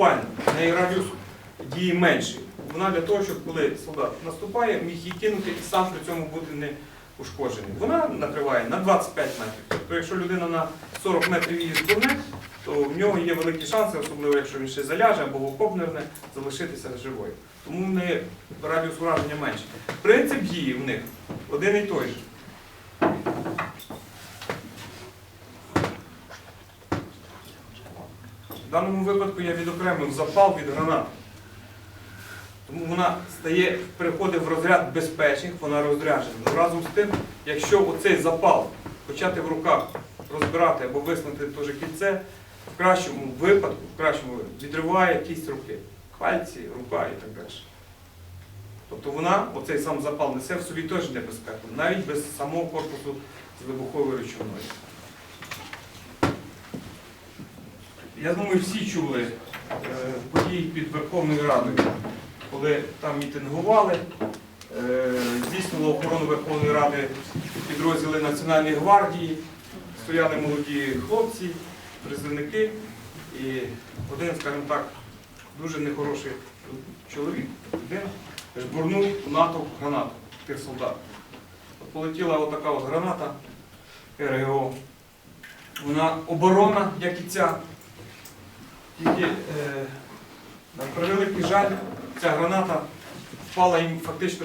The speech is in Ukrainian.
наступальна, в неї радіус дії менший. Вона для того, щоб коли солдат наступає, міг її кинути і сам при цьому бути не ушкоджений. Вона накриває на 25 метрів. Тобто, якщо людина на 40 метрів її збурне, то в нього є великі шанси, особливо якщо він ще заляже або в окоп нирне, залишитися живою. Тому в неї радіус ураження менший. Принцип дії в них один і той же. В даному випадку я відокремив запал від гранат. Тому вона стає, переходить в розряд безпечних, вона розряджена. Ну, Разом з тим, якщо оцей запал почати в руках розбирати або виснути те же кільце, в кращому випадку, в кращому випадку відриває кість руки, пальці, рука і так далі. Тобто вона, оцей сам запал несе в собі теж небезпеку, навіть без самого корпусу з вибуховою речовиною. Я думаю, всі чули е, події під Верховною Радою, коли там мітингували, е, здійснило охорону Верховної Ради підрозділи Національної гвардії, стояли молоді хлопці, призовники, і один, скажімо так, дуже нехороший чоловік, людина, жбурнув натовп гранату тих солдат. Полетіла отака от граната РГО. Вона оборона, як і ця. Тільки, е, на превеликий жаль, ця граната впала їм фактично